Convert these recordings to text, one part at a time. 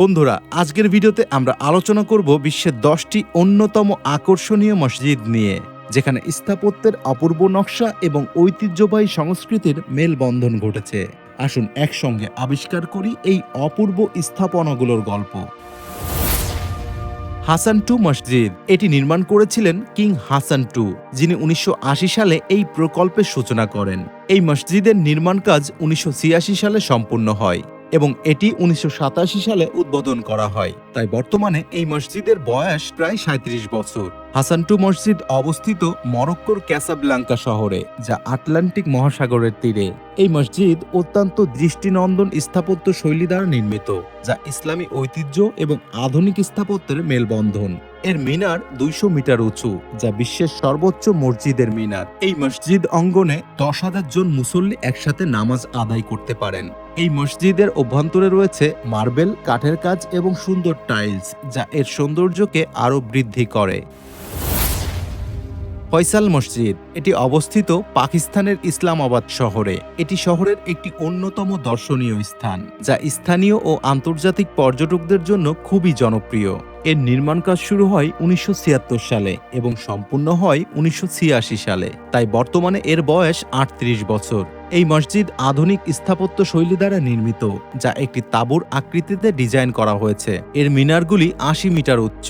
বন্ধুরা, আজকের ভিডিওতে আমরা আলোচনা করব বিশ্বের দশটি অন্যতম আকর্ষণীয় মসজিদ নিয়ে, যেখানে স্থাপত্যের অপূর্ব নকশা এবং ঐতিহ্যবাহী সংস্কৃতির মেলবন্ধন ঘটেছে। আসুন একসঙ্গে আবিষ্কার করি এই অপূর্ব স্থাপনাগুলোর গল্প। হাসান টু মসজিদ, এটি নির্মাণ করেছিলেন কিং হাসান টু, যিনি উনিশশো আশি সালে এই প্রকল্পের সূচনা করেন। এই মসজিদের নির্মাণ কাজ উনিশশো ছিয়াশি সালে সম্পূর্ণ হয়। এবং এটি উনিশশো সাতাশি সালে উদ্বোধন করা হয়। তাই বর্তমানে এই মসজিদের বয়স প্রায় সাঁত্রিশ বছর। হাসান টু মসজিদ অবস্থিত মরক্কোর ক্যাসাব্লাঙ্কা শহরে, যা আটলান্টিক মহাসাগরের তীরে। এই মসজিদ অত্যন্ত দৃষ্টিনন্দন স্থাপত্য শৈলী দ্বারা নির্মিত, যা ইসলামী ঐতিহ্য এবং আধুনিক স্থাপত্যের মেলবন্ধন। এর মিনার দুইশো মিটার উঁচু, যা বিশ্বের সর্বোচ্চ মসজিদের মিনার। এই মসজিদ অঙ্গনে দশ হাজার জন মুসল্লি একসাথে নামাজ আদায় করতে পারেন। এই মসজিদের অভ্যন্তরে রয়েছে মার্বেল, কাঠের কাজ এবং সুন্দর টাইলস, যা এর সৌন্দর্যকে আরও বৃদ্ধি করে। ফয়সাল মসজিদ, এটি অবস্থিত পাকিস্তানের ইসলামাবাদ শহরে। এটি শহরের একটি অন্যতম দর্শনীয় স্থান, যা স্থানীয় ও আন্তর্জাতিক পর্যটকদের জন্য খুবই জনপ্রিয়। এর নির্মাণ কাজ শুরু হয় উনিশশো ছিয়াত্তর সালে এবং সম্পূর্ণ হয় উনিশশো ছিয়াশি সালে। তাই বর্তমানে এর বয়স আটত্রিশ বছর। এই মসজিদ আধুনিক স্থাপত্য শৈলী দ্বারা নির্মিত, যা একটি তাঁবুর আকৃতিতে ডিজাইন করা হয়েছে। এর মিনারগুলি আশি মিটার উচ্চ,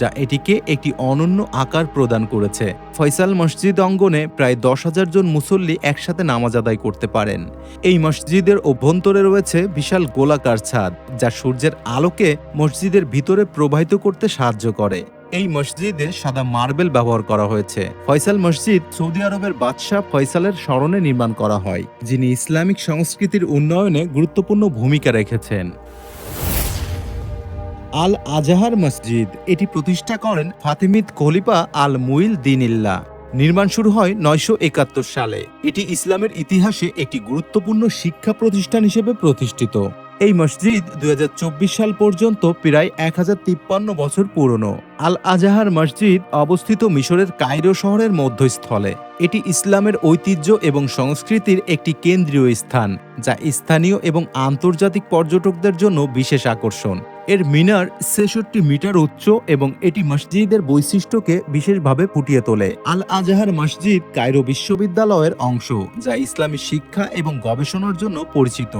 যা এটিকে একটি অনন্য আকার প্রদান করেছে। ফয়সাল মসজিদ অঙ্গনে প্রায় দশ হাজার জন মুসল্লি একসাথে নামাজ আদায় করতে পারেন। এই মসজিদের অভ্যন্তরে রয়েছে বিশাল গোলাকার ছাদ, যা সূর্যের আলোকে মসজিদের ভিতরে প্রবাহিত করতে সাহায্য করে। এই মসজিদে সাদা মার্বেল ব্যবহার করা হয়েছে। ফয়সাল মসজিদ সৌদি আরবের বাদশাহ ফয়সালের স্মরণে নির্মাণ করা হয়, যিনি ইসলামিক সংস্কৃতির উন্নয়নে গুরুত্বপূর্ণ ভূমিকা রেখেছেন। আল আজাহার মসজিদ, এটি প্রতিষ্ঠা করেন ফাতিমিদ খলিফা আল মুইল দিনিল্লা নির্মাণ শুরু হয় নয়শো একাত্তর সালে। এটি ইসলামের ইতিহাসে একটি গুরুত্বপূর্ণ শিক্ষা প্রতিষ্ঠান হিসেবে প্রতিষ্ঠিত। এই মসজিদ দুই হাজার চব্বিশ সাল পর্যন্ত প্রায় এক হাজার তিপ্পান্ন বছর পুরনো। আল আজাহার মসজিদ অবস্থিত মিশরের কায়রো শহরের মধ্যস্থলে। এটি ইসলামের ঐতিহ্য এবং সংস্কৃতির একটি কেন্দ্রীয় স্থান, যা স্থানীয় এবং আন্তর্জাতিক পর্যটকদের জন্য বিশেষ আকর্ষণ। এর মিনার ছেষট্টি মিটার উচ্চ এবং এটি মসজিদের বৈশিষ্ট্যকে বিশেষভাবে ফুটিয়ে তোলে। আল আজাহার মসজিদ কায়রো বিশ্ববিদ্যালয়ের অংশ, যা ইসলামী শিক্ষা এবং গবেষণার জন্য পরিচিত।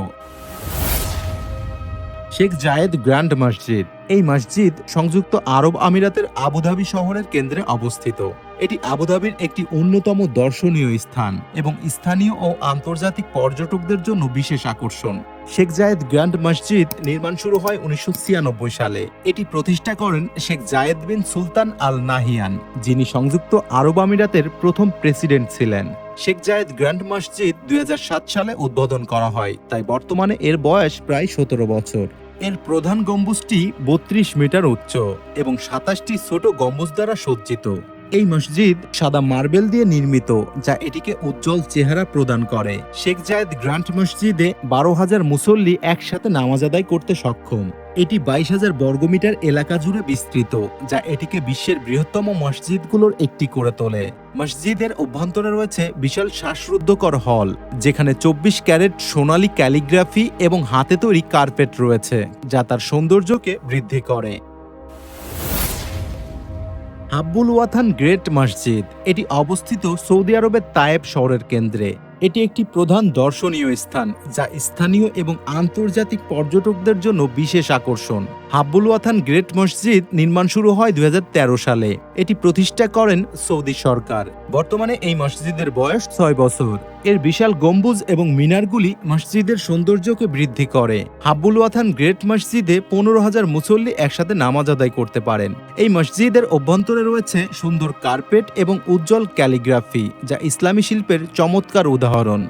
শেখ জায়েদ গ্র্যান্ড মসজিদ। এই মসজিদ সংযুক্ত আরব আমিরাতের আবুধাবি শহরের কেন্দ্রে অবস্থিত। এটি আবুধাবির একটি অন্যতম দর্শনীয় স্থান এবং স্থানীয় ও আন্তর্জাতিক পর্যটকদের জন্য বিশেষ আকর্ষণ। শেখ জায়েদ গ্র্যান্ড মসজিদ নির্মাণ শুরু হয় উনিশশো ছিয়ানব্বই সালে। এটি প্রতিষ্ঠা করেন শেখ জায়েদ বিন সুলতান আল নাহিয়ান যিনি সংযুক্ত আরব আমিরাতের প্রথম প্রেসিডেন্ট ছিলেন। শেখ জায়েদ গ্র্যান্ড মসজিদ দুই হাজার সাত সালে উদ্বোধন করা হয়। তাই বর্তমানে এর বয়স প্রায় সতেরো বছর। এর প্রধান গম্বুজটি বত্রিশ মিটার উচ্চ এবং সাতাশটি ছোট গম্বুজ দ্বারা সজ্জিত। এই মসজিদ সাদা মার্বেল দিয়ে নির্মিত, যা এটিকে উজ্জ্বল চেহারা প্রদান করে। শেখ জায়েদ গ্রান্ট মসজিদে বারো হাজার মুসল্লি একসাথে নামাজ আদায় করতে সক্ষম। এটি বাইশ হাজার বর্গমিটার এলাকা জুড়ে বিস্তৃত, যা এটিকে বিশ্বের বৃহত্তম মসজিদগুলোর একটি করে তোলে। মসজিদের অভ্যন্তরে রয়েছে বিশাল শ্বাসরুদ্ধকর হল, যেখানে চব্বিশ ক্যারেট সোনালী ক্যালিগ্রাফি এবং হাতে তৈরি কার্পেট রয়েছে, যা তার সৌন্দর্যকে বৃদ্ধি করে। হাব্বুল ওয়াথান গ্রেট মসজিদ। এটি অবস্থিত সৌদি আরবের তায়েব শহরের কেন্দ্রে। এটি একটি প্রধান দর্শনীয় স্থান, যা স্থানীয় এবং আন্তর্জাতিক পর্যটকদের জন্য বিশেষ আকর্ষণ। হাব্বুল ওয়াথান গ্রেট মসজিদ নির্মাণ শুরু হয় দু হাজার তেরো সালে। এটি প্রতিষ্ঠা করেন সৌদি সরকার। বর্তমানে এই মসজিদের বয়স ছয় বছর। এর বিশাল গম্বুজ এবং মিনারগুলি মসজিদের সৌন্দর্যকে বৃদ্ধি করে। হাব্বুল ওয়াথান গ্রেট মসজিদে পনেরো হাজার মুসল্লি একসাথে নামাজ আদায় করতে পারেন। এই মসজিদের অভ্যন্তরে রয়েছে সুন্দর কার্পেট এবং উজ্জ্বল ক্যালিগ্রাফি, যা ইসলামী শিল্পের চমৎকার উদাহরণ।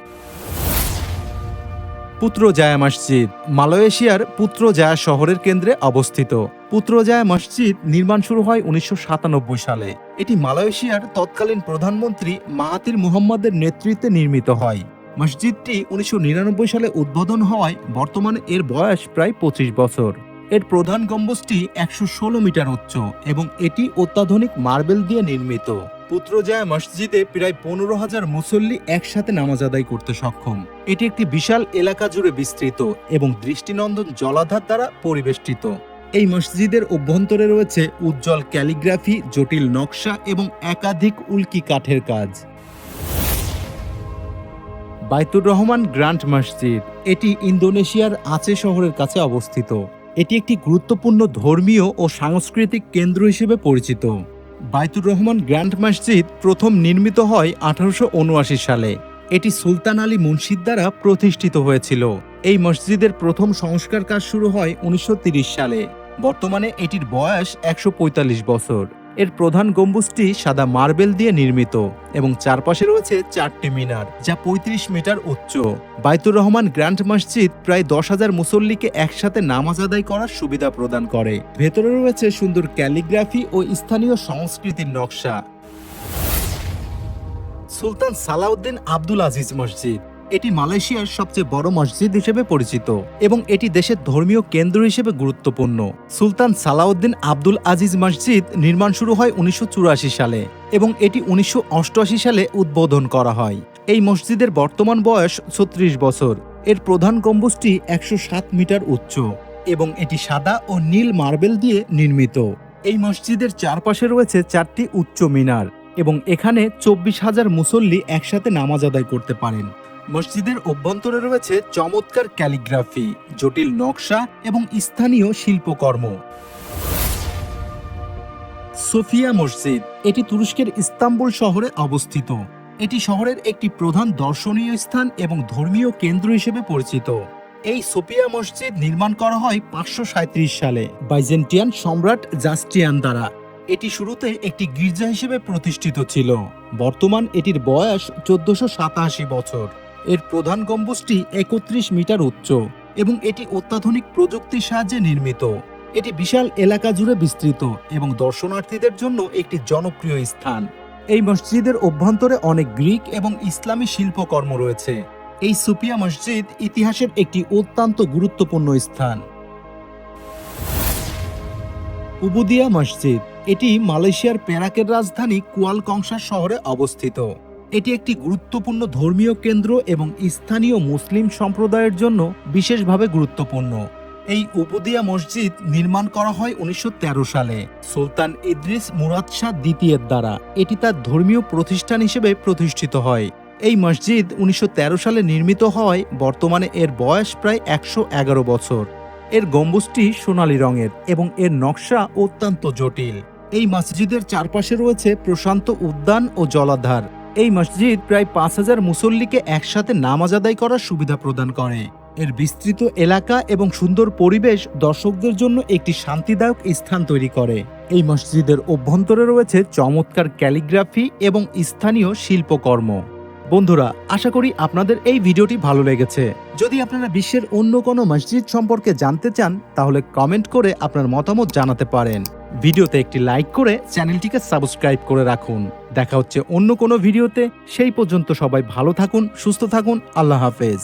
পুত্রজায়া মসজিদ, মালয়েশিয়ার পুত্রজায়া শহরের কেন্দ্রে অবস্থিত। পুত্রজায়া মসজিদ নির্মাণ শুরু হয় উনিশশো সাতানব্বই সালে। এটি মালয়েশিয়ার তৎকালীন প্রধানমন্ত্রী মাহাতির মুহম্মদের নেতৃত্বে নির্মিত হয়। মসজিদটি উনিশশো নিরানব্বই সালে উদ্বোধন হওয়ায় বর্তমানে এর বয়স প্রায় পঁচিশ বছর। এর প্রধান গম্বুজটি একশো ষোলো মিটার উচ্চ এবং এটি অত্যাধুনিক মার্বেল দিয়ে নির্মিত। পুত্রজায়া মসজিদে প্রায় পনেরো হাজার মুসল্লি একসাথে নামাজ আদায় করতে সক্ষম। এটি একটি বিশাল এলাকা জুড়ে বিস্তৃত এবং দৃষ্টিনন্দন জলাধার দ্বারা পরিবেষ্টিত। এই মসজিদের অভ্যন্তরে রয়েছে উজ্জ্বল ক্যালিগ্রাফি, জটিল নকশা এবং একাধিক উল্কি কাঠের কাজ। বাইতুর রহমান গ্রান্ট মসজিদ, এটি ইন্দোনেশিয়ার আচে শহরের কাছে অবস্থিত। এটি একটি গুরুত্বপূর্ণ ধর্মীয় ও সাংস্কৃতিক কেন্দ্র হিসেবে পরিচিত। বাইতুর রহমান গ্র্যান্ড মসজিদ প্রথম নির্মিত হয় আঠারোশো উনআশি সালে। এটি সুলতান আলী মুন্সিদ দ্বারা প্রতিষ্ঠিত হয়েছিল। এই মসজিদের প্রথম সংস্কার কাজ শুরু হয় উনিশশো সালে। বর্তমানে এটির বয়স একশো পঁয়তাল্লিশ বছর। এর প্রধান গম্বুজটি সাদা মার্বেল দিয়ে নির্মিত এবং চারপাশে রয়েছে চারটি মিনার, যা ৩৫ মিটার উচ্চ। বাইতুর রহমান গ্র্যান্ড মসজিদ প্রায় দশ হাজার মুসল্লিকে একসাথে নামাজ আদায় করার সুবিধা প্রদান করে। ভেতরে রয়েছে সুন্দর ক্যালিগ্রাফি ও স্থানীয় সংস্কৃতির নকশা। সুলতান সালাউদ্দিন আব্দুল আজিজ মসজিদ। এটি মালয়েশিয়ার সবচেয়ে বড় মসজিদ হিসেবে পরিচিত এবং এটি দেশের ধর্মীয় কেন্দ্র হিসেবে গুরুত্বপূর্ণ। সুলতান সালাউদ্দিন আব্দুল আজিজ মসজিদ নির্মাণ শুরু হয় উনিশশো চুরাশি সালে এবং এটি উনিশশো অষ্টআশি সালে উদ্বোধন করা হয়। এই মসজিদের বর্তমান বয়স ছত্রিশ বছর। এর প্রধান গম্বুজটি একশো সাত মিটার উচ্চ এবং এটি সাদা ও নীল মার্বেল দিয়ে নির্মিত। এই মসজিদের চারপাশে রয়েছে চারটি উচ্চ মিনার এবং এখানে চব্বিশ হাজার মুসল্লি একসাথে নামাজ আদায় করতে পারেন। মসজিদের অভ্যন্তরে রয়েছে চমৎকার ক্যালিগ্রাফি, জটিল নকশা এবং স্থানীয় শিল্পকর্ম। সোফিয়া মসজিদ, এটি তুরস্কের ইস্তাম্বুল শহরে অবস্থিত। এটি শহরের একটি প্রধান দর্শনীয় স্থান এবং ধর্মীয় কেন্দ্র হিসেবে পরিচিত। এই সোফিয়া মসজিদ নির্মাণ করা হয় পাঁচশো সাঁইত্রিশ সালে। বাইজেন্টিয়ান সম্রাট জাস্টিয়ান দ্বারা। এটি শুরুতে একটি গির্জা হিসেবে প্রতিষ্ঠিত ছিল। বর্তমান এটির বয়স চোদ্দশো বছর। এর প্রধান গম্বুজটি একত্রিশ মিটার উচ্চ এবং এটি অত্যাধুনিক প্রযুক্তির সাহায্যে নির্মিত। এটি বিশাল এলাকা জুড়ে বিস্তৃত এবং দর্শনার্থীদের জন্য একটি জনপ্রিয় স্থান। এই মসজিদের অভ্যন্তরে অনেক গ্রিক এবং ইসলামী শিল্পকর্ম রয়েছে। এই সুপিয়া মসজিদ ইতিহাসের একটি অত্যন্ত গুরুত্বপূর্ণ স্থান। উবুদিয়া মসজিদ, এটি মালয়েশিয়ার পেরাকের রাজধানী কুয়ালকংসা শহরে অবস্থিত। এটি একটি গুরুত্বপূর্ণ ধর্মীয় কেন্দ্র এবং স্থানীয় মুসলিম সম্প্রদায়ের জন্য বিশেষভাবে গুরুত্বপূর্ণ। এই উপদিয়া মসজিদ নির্মাণ করা হয় উনিশশো তেরো সালে। সুলতান ইদ্রিস মুরাদ শাহ দ্বিতীয়ের দ্বারা। এটি তার ধর্মীয় প্রতিষ্ঠান হিসেবে প্রতিষ্ঠিত হয়। এই মসজিদ উনিশশো তেরো সালে নির্মিত হওয়ায় বর্তমানে এর বয়স প্রায় একশো এগারো বছর। এর গম্বুজটি সোনালী রঙের এবং এর নকশা অত্যন্ত জটিল। এই মসজিদের চারপাশে রয়েছে প্রশান্ত উদ্যান ও জলাধার। এই মসজিদ প্রায় পাঁচ হাজার মুসল্লিকে একসাথে নামাজ আদায় করার সুবিধা প্রদান করে। এর বিস্তৃত এলাকা এবং সুন্দর পরিবেশ দর্শকদের জন্য একটি শান্তিদায়ক স্থান তৈরি করে। এই মসজিদের অভ্যন্তরে রয়েছে চমৎকার ক্যালিগ্রাফি এবং স্থানীয় শিল্পকর্ম। বন্ধুরা, আশা করি আপনাদের এই ভিডিওটি ভালো লেগেছে। যদি আপনারা বিশ্বের অন্য কোনো মসজিদ সম্পর্কে জানতে চান, তাহলে কমেন্ট করে আপনার মতামত জানাতে পারেন। ভিডিওতে একটি লাইক করে চ্যানেলটিকে সাবস্ক্রাইব করে রাখুন। দেখা হচ্ছে অন্য কোনো ভিডিওতে। সেই পর্যন্ত সবাই ভালো থাকুন সুস্থ থাকুন আল্লাহ হাফেজ।